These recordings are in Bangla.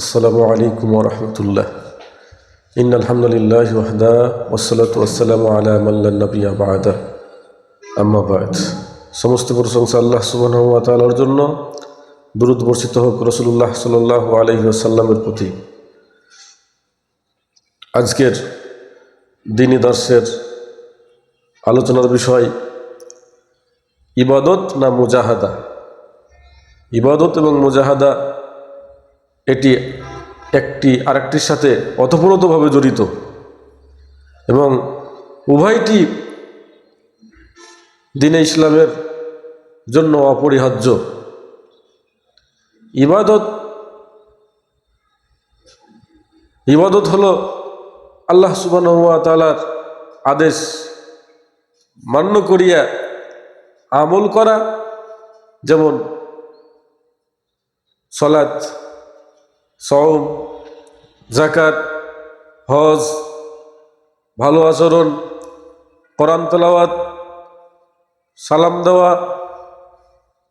আসসালামু আলাইকুম রহমতুল্লাহ। ইন আলহামদুলিল্লাহ ওয়াহদা ওসলাত ওসালাম আলা মাল্লানবী আবাদা আম্মাবাদ সমস্ত প্রশংসা আল্লাহ সুবহান ওয়া তাআলার জন্য। দরুদ বর্ষিত হোক রসুল্লাহ সাল্লাহ আলহি আসাল্লামের প্রতি। আজকের দিনী দর্শের আলোচনার বিষয় ইবাদত না মুজাহাদা? ইবাদত এবং মুজাহাদা এটি একটি আরেকটির সাথে অতপ্রতভাবে জড়িত। এবং উভয়টি দিনে ইসলামের জন্য অপরিহার্য। ইবাদত ইবাদত হলো আল্লাহ সুবাহ তালার আদেশ মান্য করিয়া আমল করা, যেমন সলাৎ সওম জাকাত হজ, ভালো আচরণ, কোরআন তেলাওয়াত, সালাম দেওয়া,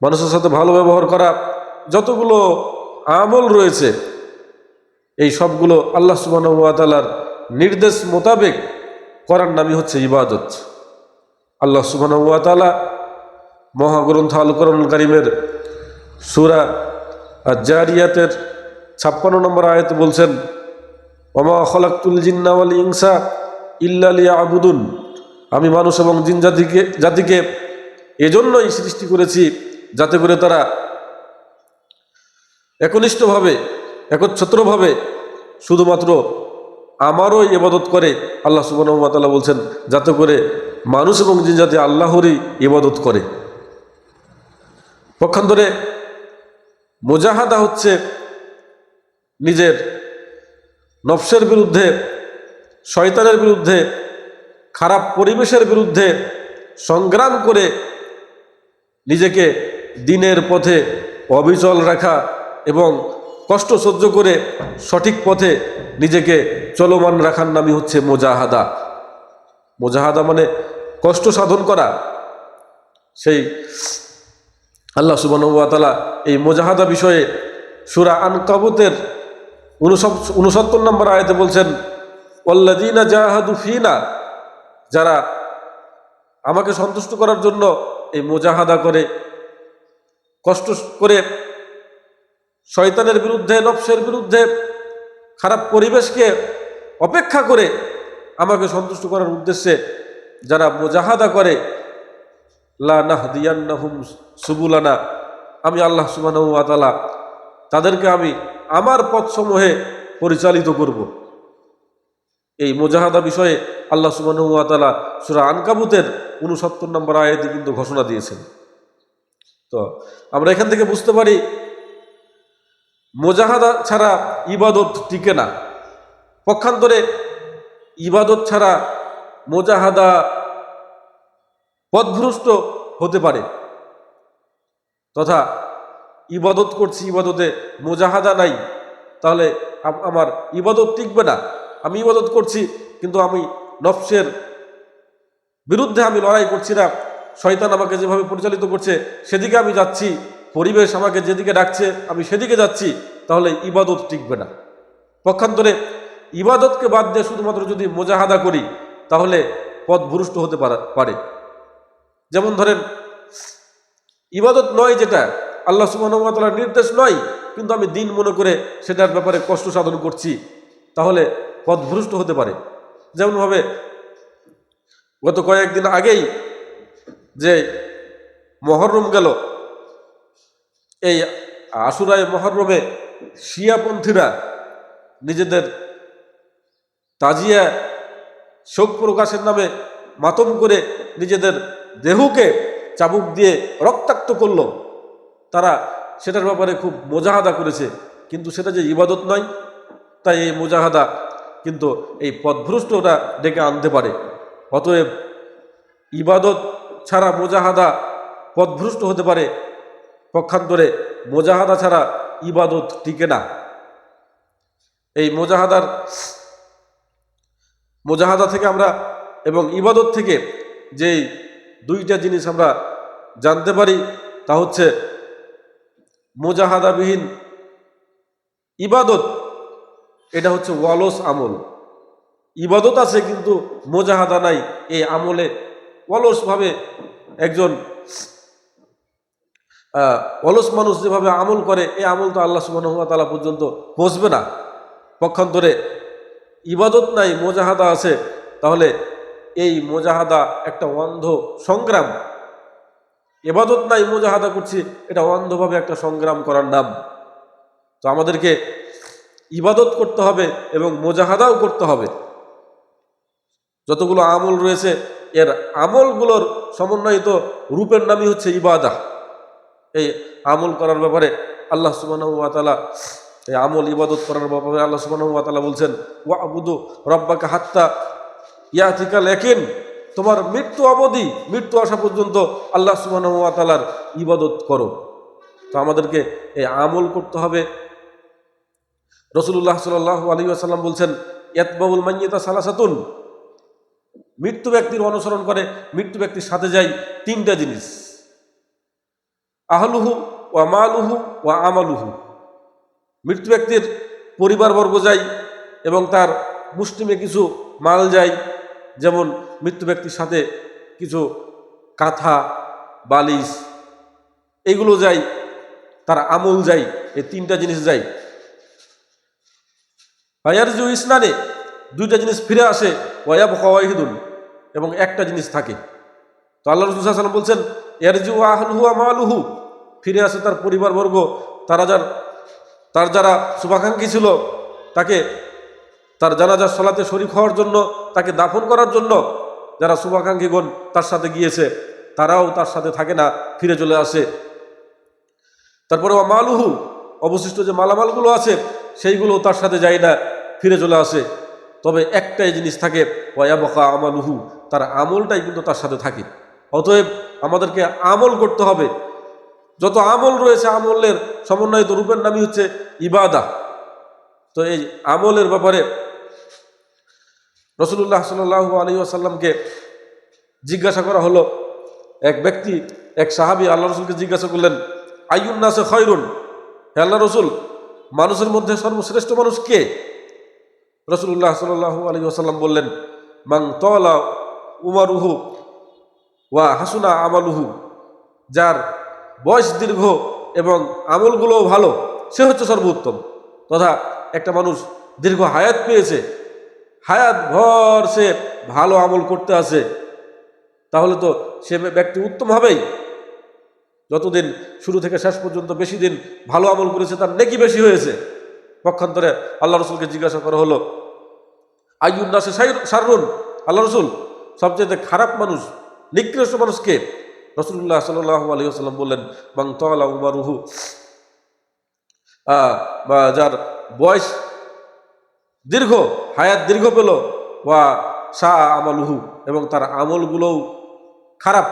মানুষের সাথে ভালো ব্যবহার করা, যতগুলো আমল রয়েছে, এই সবগুলো আল্লাহ সুবাহর নির্দেশ মোতাবেক করার নামই হচ্ছে ইবাদত। আল্লাহ সুবাহ মহাগ্রন্থ আল করুন করিমের সুরা আর জারিয়াতের ছাপ্পান্ন নম্বর আয়তে বলছেন অমা খলাকুল জিন্নাওয়াল ইংসা ইল্লালিয়া আবুদুন আমি মানুষ এবং জিন জাতিকে জাতিকে এজন্যই সৃষ্টি করেছি যাতে করে তারা একনিষ্ঠভাবে, একচ্ছত্রভাবে শুধুমাত্র আমারও ইবাদত করে, আল্লাহ সুবাহতাল্লাহ বলছেন, যাতে করে মানুষ এবং জিন জাতি আল্লাহরই ইবাদত করে। পক্ষান্তরে মোজাহাদা হচ্ছে নিজের নফসের বিরুদ্ধে, শয়তানের বিরুদ্ধে, খারাপ পরিবেশের বিরুদ্ধে সংগ্রাম করে নিজেকে দিনের পথে অবিচল রাখা এবং কষ্ট সহ্য করে সঠিক পথে নিজেকে চলমান রাখার নামই হচ্ছে মোজাহাদা। মোজাহাদা মানে কষ্ট সাধন করা। সেই আল্লাহ সুবানুয়াতালা এই মোজাহাদা বিষয়ে সুরা আন কাবুতের উনসত্তর নম্বর আয়তে বলছেন ওল্লাদিনা জাহাদু ফিনা যারা আমাকে সন্তুষ্ট করার জন্য এই মোজাহাদা করে, কষ্ট করে শয়তানের বিরুদ্ধে, নফসের বিরুদ্ধে খারাপ পরিবেশকে অপেক্ষা করে আমাকে সন্তুষ্ট করার উদ্দেশ্যে যারা মোজাহাদা করে, লা নাহদিয়ান্নাহুম সুবুলানা আমি আল্লাহ সুবাহ তাদেরকে আমি আমার পথসমূহে পরিচালিত করব। এই মোজাহাদা বিষয়ে আল্লাহ সুবাহ সুরা আনকাবুতের উনসত্তর নম্বর আয়াতে কিন্তু ঘোষণা দিয়েছেন। তো আমরা এখান থেকে বুঝতে পারি, মোজাহাদা ছাড়া ইবাদত টিকে না। পক্ষান্তরে ইবাদত ছাড়া মোজাহাদা পথভ্রষ্ট হতে পারে। তথা ইবাদত করছি, ইবাদতে মোজাহাদা নাই, তাহলে আমার ইবাদত টিকবে না। আমি ইবাদত করছি, কিন্তু আমি নফসের বিরুদ্ধে আমি লড়াই করছি না। শয়তান আমাকে যেভাবে পরিচালিত করছে, সেদিকে আমি যাচ্ছি, পরিবেশ আমাকে যেদিকে ডাকছে, আমি সেদিকে যাচ্ছি, তাহলে ইবাদত টিকবে না। পক্ষান্তরে ইবাদতকে বাদ দিয়ে শুধুমাত্র যদি মোজাহাদা করি, তাহলে পথ ভুরুষ্ট হতে পারে। যেমন ধরেন, ইবাদত নয় যেটা আল্লাহ সুবাহতালার নির্দেশ নয়, কিন্তু আমি দিন মনে করে সেটার ব্যাপারে কষ্ট সাধন করছি, তাহলে পথভ্রষ্ট হতে পারে। যেমনভাবে গত কয়েকদিন আগেই যে মহরম গেল, এই আশুরায় মহরমে শিয়াপন্থীরা নিজেদের তাজিয়া শোক প্রকাশের নামে মাতম করে নিজেদের দেহকে চাবুক দিয়ে রক্তাক্ত করল। তারা সেটার ব্যাপারে খুব মোজাহাদা করেছে। কিন্তু সেটা যে ইবাদত নয়, তাই এই মোজাহাদা কিন্তু এই পথভ্রষ্টটা ডেকে আনতে পারে। অতএব ইবাদত ছাড়া মোজাহাদা পথভ্রষ্ট হতে পারে, পক্ষান্তরে মোজাহাদা ছাড়া ইবাদত টিকে না। এই মোজাহাদার মোজাহাদা থেকে আমরা এবং ইবাদত থেকে যেই দুইটা জিনিস আমরা জানতে পারি, তা হচ্ছে মোজাহাদাবিহীন ইবাদত, এটা হচ্ছে ওয়ালস আমল। ইবাদত আছে কিন্তু মোজাহাদা নাই। এই আমলে অলসভাবে একজন অলস মানুষ যেভাবে আমল করে, এই আমল তো আল্লাহ সুবাহ তালা পর্যন্ত পৌঁছবে না। পক্ষান্তরে ইবাদত নাই, মোজাহাদা আছে, তাহলে এই মোজাহাদা একটা অন্ধ সংগ্রাম। এবাদত নাই, মোজাহাদা করছি, এটা অন্ধভাবে একটা সংগ্রাম করার নাম। তো আমাদেরকে ইবাদত করতে হবে এবং মোজাহাদাও করতে হবে। যতগুলো আমল রয়েছে, এর আমলগুলোর সমন্বয়িত রূপের নামই হচ্ছে ইবাদা। এই আমল করার ব্যাপারে আল্লাহ সুবাহ এই আমল ইবাদত করার ব্যাপারে আল্লাহ সুবাহ বলছেন ওয়া আবুদু রব্বাকে হাত্তা ইয়াতিকা লেখেন তোমার মৃত্যু অবধি, মৃত্যু আসা পর্যন্ত আল্লাহ সুবাহ তালার ইবাদত করো। তো আমাদেরকে এই আমল করতে হবে। রসুল্লাহ সাল আলী আসাল্লাম বলছেন ইয়াতবাবুল মাইয়িতা সালাসাতুন। মৃত্যু ব্যক্তির অনুসরণ করে, মৃত্যু ব্যক্তির সাথে যায় তিনটা জিনিস। আহলুহু ওয়া মালুহু ওয়া আমালুহু। মৃত্যু ব্যক্তির পরিবারবর্গ যায় এবং তার মুষ্টিমে কিছু মাল যায় যেমন মৃত্যু ব্যক্তির সাথে কিছু কাঁথা, বালিশ এইগুলো যায় তার আমল যায় এই তিনটা জিনিস যায় ফায়ারজু ইসনানে দুইটা জিনিস ফিরে আসে ওয়াব ওয়াহিদুল এবং একটা জিনিস থাকে। তো আল্লাহ রসুল বলছেন এরজু আহলহু আমালুহু ফিরে আসে তার পরিবারবর্গ, তারা যার তার যারা শুভাকাঙ্ক্ষী ছিল, তাকে তার জানাজার সলাতে শরিক হওয়ার জন্য, তাকে দাফন করার জন্য যারা শুভাকাঙ্ক্ষীগণ তার সাথে গিয়েছে, তারাও তার সাথে থাকে না, ফিরে চলে আসে। তারপরে মালুহু, অবশিষ্ট যে মালামালগুলো আছে, সেইগুলো তার সাথে যায় না, ফিরে চলে আসে। তবে একটাই জিনিস থাকে ওয়াবকা আমালুহু, তার আমলটাই কিন্তু তার সাথে থাকে। অতএব আমাদেরকে আমল করতে হবে। যত আমল রয়েছে আমলের, সমন্বয়িত রূপের নামই হচ্ছে ইবাদা। তো এই আমলের ব্যাপারে রসুল্লাহ সাল আলী আসাল্লামকে জিজ্ঞাসা করা হলো, এক ব্যক্তি, এক সাহাবি আল্লাহ রসুলকে জিজ্ঞাসা করলেন আইউন্নাসে খয়রুন? হে আল্লাহ রসুল, মানুষের মধ্যে সর্বশ্রেষ্ঠ মানুষ কে? রসুল্লাহ সাল আলী আসাল্লাম বললেন মাং তলা উমারুহু ওয়া হাসুনা আমালুহু। যার বয়স দীর্ঘ এবং আমলগুলোও ভালো, সে হচ্ছে সর্বোত্তম। তথা একটা মানুষ দীর্ঘ হায়াত পেয়েছে হায়াত ভর সে ভালো আমল করতে আসে, তাহলে তো সে ব্যক্তি উত্তম হবেই। যতদিন শুরু থেকে শেষ পর্যন্ত বেশি দিন ভালো আমল করেছে, তার নেকি বেশি হয়েছে। পক্ষান্তরে আল্লাহ রসুলকে জিজ্ঞাসা করা হলো আইউন্নাসে সারুন আল্লাহ রসুল সবচেয়ে খারাপ মানুষ, নিকৃষ্ট মানুষকে রসুল্লাহ সাল্লাহ আলী আসাল্লাম বললেন বাং তলা উমারুহু। যার বয়স দীর্ঘ, হায়াত দীর্ঘ পেল। বা শাহ আমালুহু, এবং তার আমলগুলোও খারাপ।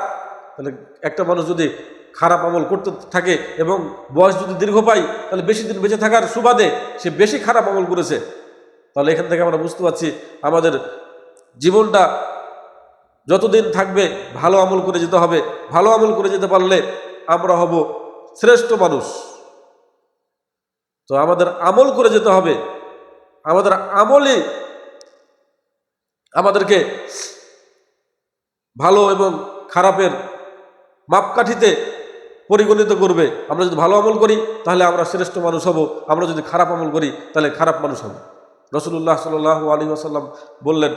তাহলে একটা মানুষ যদি খারাপ আমল করতে থাকে এবং বয়স যদি দীর্ঘ পায়, তাহলে বেশি দিন বেঁচে থাকার সুবাদে সে বেশি খারাপ আমল করেছে। তাহলে এখান থেকে আমরা বুঝতে পারছি আমাদের জীবনটা যতদিন থাকবে ভালো আমল করে যেতে হবে। ভালো আমল করে যেতে পারলে আমরা হব শ্রেষ্ঠ মানুষ। তো আমাদের আমল করে যেতে হবে। আমাদের আমলে আমাদেরকে ভালো এবং খারাপের মাপকাঠিতে পরিগণিত করবে। আমরা যদি ভালো আমল করি, তাহলে আমরা শ্রেষ্ঠ মানুষ হব। আমরা যদি খারাপ আমল করি, তাহলে খারাপ মানুষ হব। রসুল্লাহ সাল আলী আসাল্লাম বললেন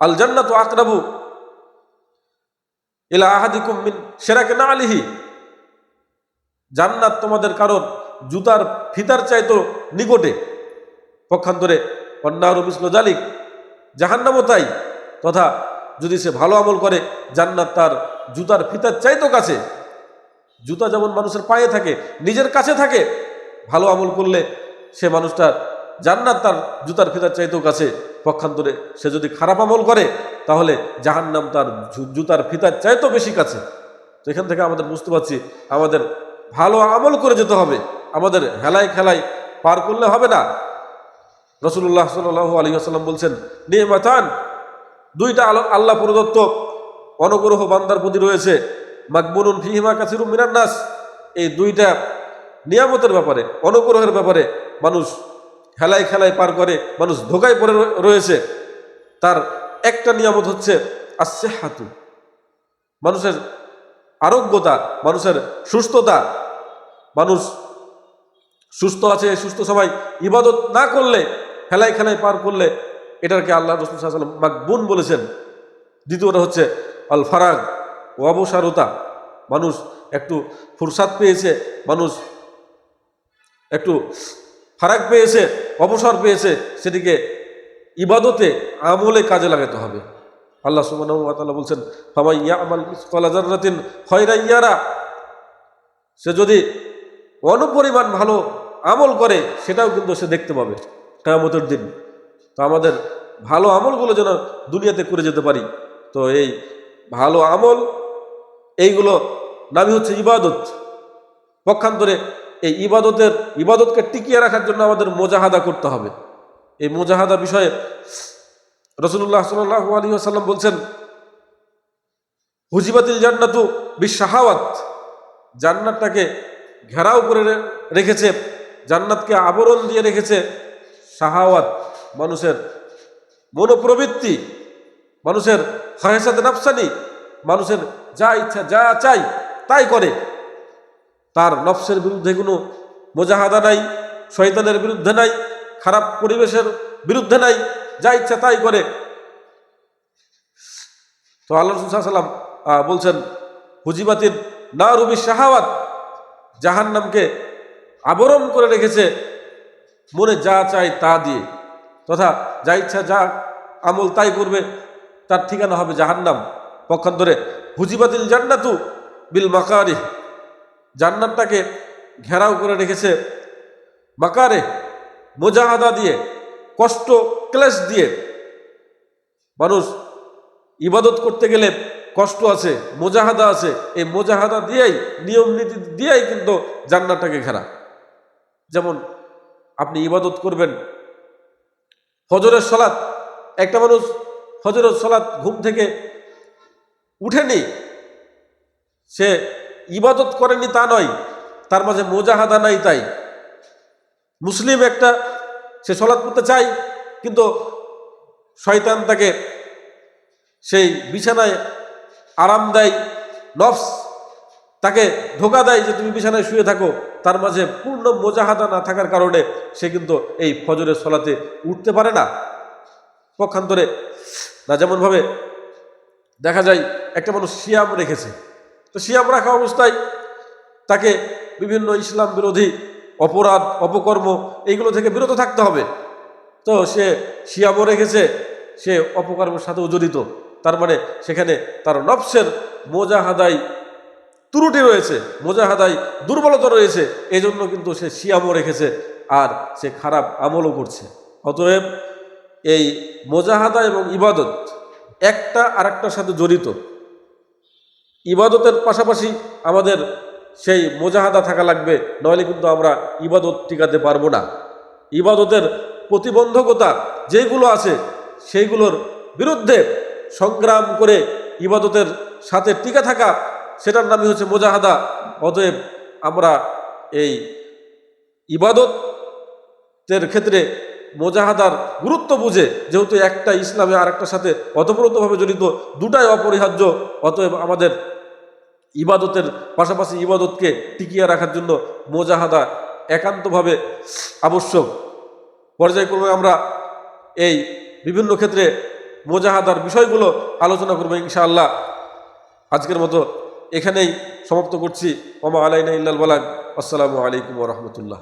আল জান্নাত আকরাবু ইলা আহাদিকুম মিন সেরাকে না আলিহি জান্নাত তোমাদের কারণ জুতার ফিতার চাইতো নিকটে। পক্ষান্তরে অন্যার মিসল জালিক, জাহান্নামও তাই। তথা যদি সে ভালো আমল করে, জান্নাত তার জুতার ফিতার চাইতো কাছে। জুতা যেমন মানুষের পায়ে থাকে, নিজের কাছে থাকে, ভালো আমল করলে সে মানুষটা জান্নাত তার জুতার ফিতার চাইতেও কাছে। পক্ষান্তরে সে যদি খারাপ আমল করে, তাহলে জাহান্নাম তার জুতার ফিতার চাইতেও বেশি কাছে। তো এখান থেকে আমাদের বুঝতে পারছি, আমাদের ভালো আমল করে যেতে হবে। আমাদের হেলায় খেলায় পার করলে হবে না। রসুল্লাহ সাল আলী আসাল্লাম বলছেন, নিয়মাতান, দুইটা আলো আল্লাহ প্রদত্ত অনুগ্রহ বান্দার প্রতি রয়েছে। মাকবুনুন ফিহিমা কাসিরুম মিনান নাস। এই দুইটা নিয়ামতের ব্যাপারে, অনুগ্রহের ব্যাপারে মানুষ খেলায় খেলায় পার করে, মানুষ ধোকায় পড়ে রয়েছে। তার একটা নিয়ামত হচ্ছে আসছে হাতু মানুষের আরোগ্যতা, মানুষের সুস্থতা। মানুষ সুস্থ আছে, সুস্থ সবাই। ইবাদত না করলে খেলায় খেলায় পার করলে এটাকে আল্লাহ রসুল সাল্লাম মাকবুন বলেছেন। দ্বিতীয়টা হচ্ছে আল ফারাগ ও অবসারতা। মানুষ একটু ফুরসাদ পেয়েছে, মানুষ একটু ফারাক পেয়েছে, অবসর পেয়েছে, সেটিকে ইবাদতে, আমলে কাজে লাগাতে হবে। আল্লাহ সুবাহ বলছেন ফামাই ইয়া আমাল কলাজারাতিন খয়রা ইয়ারা। সে যদি অনুপরিমাণ ভালো আমল করে, সেটাও কিন্তু সে দেখতে পাবে। কেয়ামতের দিন। তো আমাদের ভালো আমলগুলো যেন দুনিয়াতে করে যেতে পারি। তো এই ভালো আমল, এইগুলো নামই হচ্ছে ইবাদত। পক্ষান্তরে এই ইবাদতের, ইবাদতকে টিকিয়ে রাখার জন্য আমাদের মোজাহাদা করতে হবে। এই মোজাহাদা বিষয়ে রসুল্লাহ সাল্লাহ আলী আসাল্লাম বলছেন, হুজিবাতিল জান্নাতু বিশাহাওয়াত জান্নাতটাকে ঘেরাও করে রেখেছে, জান্নাতকে আবরণ দিয়ে রেখেছে শাহাওয়াত, মানুষের মনোপ্রবৃত্তি, মানুষের হায়সাতে নফসানি, মানুষের যা ইচ্ছা, যা চাই, তাই করে। তার নফসের বিরুদ্ধে কোনো মোজাহাদা নাই, শয়তানের বিরুদ্ধে নাই, খারাপ পরিবেশের বিরুদ্ধে নাই, যা ইচ্ছা তাই করে। তো আল্লাহ সাল্লাম বলছেন হুজিবাতির না রুবি শাহাওয়াত জাহান্নামকে আবরণ করে রেখেছে মনে যা চায় তা দিয়ে। তথা যা ইচ্ছা, যা আমল তাই করবে, তার ঠিকানা হবে জাহান্নাম। পক্ষান্তরে হুজিবাতিল জান্নাতু বিল মাকারি জান্নাতটাকে ঘেরাও করে রেখেছে মাকারে মোজাহাদা দিয়ে, কষ্ট, ক্লেশ দিয়ে। মানুষ ইবাদত করতে গেলে কষ্ট আছে, মোজাহাদা আছে। এই মোজাহাদা দিয়েই, নিয়ম নীতি দিয়েই কিন্তু জান্নাতটাকে ঘেরা। যেমন ইবাদত করবেন। ফজরের সলাৎ একটা মানুষ ফজরের সলাৎ ঘুম থেকে উঠেনি, সে ইবাদত করেনি তা নয়, তার মাঝে মোজাহাদা নাই তাই। মুসলিম একটা, সে সলাৎ করতে চায়, কিন্তু শয়তান তাকে সেই বিছানায় আরাম দেয়, নফস তাকে ধোকা দেয় যে তুমি বিছানায় শুয়ে থাকো। তার মাঝে পূর্ণ মোজাহাদা না থাকার কারণে সে কিন্তু এই ফজরের সলাতে উঠতে পারে না। পক্ষান্তরে না যেমনভাবে দেখা যায় একটা মানুষ শিয়াম রেখেছে। তো শিয়াম রাখা অবস্থায় তাকে বিভিন্ন ইসলাম বিরোধী অপরাধ, অপকর্ম এইগুলো থেকে বিরত থাকতে হবে। তো সে শিয়ামও রেখেছে, সে অপকর্মের সাথেও জড়িত। তার মানে সেখানে তার নফসের মোজাহাদাই ত্রুটি রয়েছে মোজাহাদাই দুর্বলতা রয়েছে এই জন্য কিন্তু সে শিয়ামও রেখেছে আর সে খারাপ আমলও করছে। অতএব এই মোজাহাদা এবং ইবাদত একটা আরেকটার সাথে জড়িত। ইবাদতের পাশাপাশি আমাদের সেই মোজাহাদা থাকা লাগবে, নইলে কিন্তু আমরা ইবাদত টিকাতে পারব না। ইবাদতের প্রতিবন্ধকতা যেগুলো আছে, সেইগুলোর বিরুদ্ধে সংগ্রাম করে ইবাদতের সাথে টিকা থাকা সেটার নামই হচ্ছে মোজাহাদা। অতএব আমরা এই ইবাদতের ক্ষেত্রে মোজাহাদার গুরুত্ব বুঝে, যেহেতু একটা ইসলামে আর একটার সাথে অতপ্রতভাবে জড়িত, দুটাই অপরিহার্য, অতএব আমাদের ইবাদতের পাশাপাশি ইবাদতকে টিকিয়ে রাখার জন্য মোজাহাদা একান্তভাবে আবশ্যক। পর্যায়ক্রমে আমরা এই বিভিন্ন ক্ষেত্রে মোজাহাদার বিষয়গুলো আলোচনা করব ইনশাআল্লাহ। আজকের মতো এখানেই সমাপ্ত করছি। ওমা আলাইনা ইল্লাল বলান আসসালামু আলাইকুম রহমতুল্লাহ।